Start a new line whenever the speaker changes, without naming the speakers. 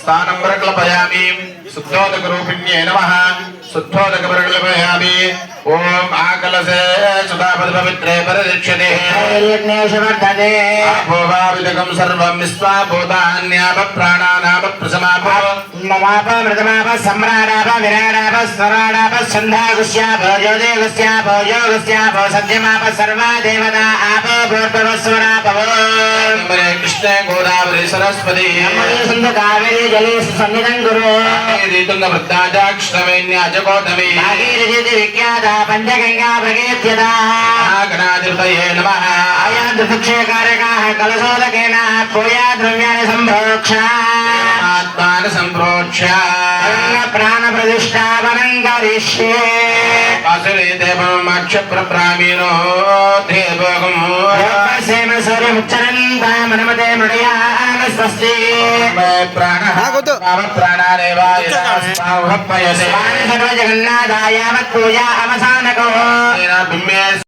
స్థానం ప్రకల్పయామి శుద్ధోదక రూపిణ్యే నమ శుద్ధోదక ప్రకల్పయామి ఓం ఆకలసే సుధాపతి పవిత్రే పరిరక్షతే
వర్ధతే
ఆపోవావిదకం సర్వం విశ్వా భూతాన్యాప ప్రాణానాప ప్రసమాప
మమాప మృతమాప సమ్రాడాప విరాడాప స్వరాడాప సంధాగుష్యాప జ్యోతిగుష్యాప యోగుష్యాప సత్యమాప సర్వా దేవతా ఆప భూర్భవస్వరాపవో
హరే కృష్ణ గోదావరి సరస్వతి
సంధ కావేరీ జలే సన్నిధం కురు
తుంగ వృద్ధాజాక్షణమేన్యాజకోతమి
భాగీరథి విఖ్యాత పంచగంగా ప్రకీర్త్యత
గణాధిపతయే నమః
ఆయాదృక్షకారకాः కలశోదకేన పూయా ద్రవ్యాన్ని సంభోక్ష
ఆత్మాన సంప్రోక్ష్య
ప్రాణ ప్రతిష్టాపనం కరిష్యే
అసురే దేవమాక్ష ప్రబ్రాహ్మీణో దేవగం
సేమ సూర్యముచ్చరంత మనమతే మృడయాన స్వస్తి
ప్రాణ ప్రాణానేవ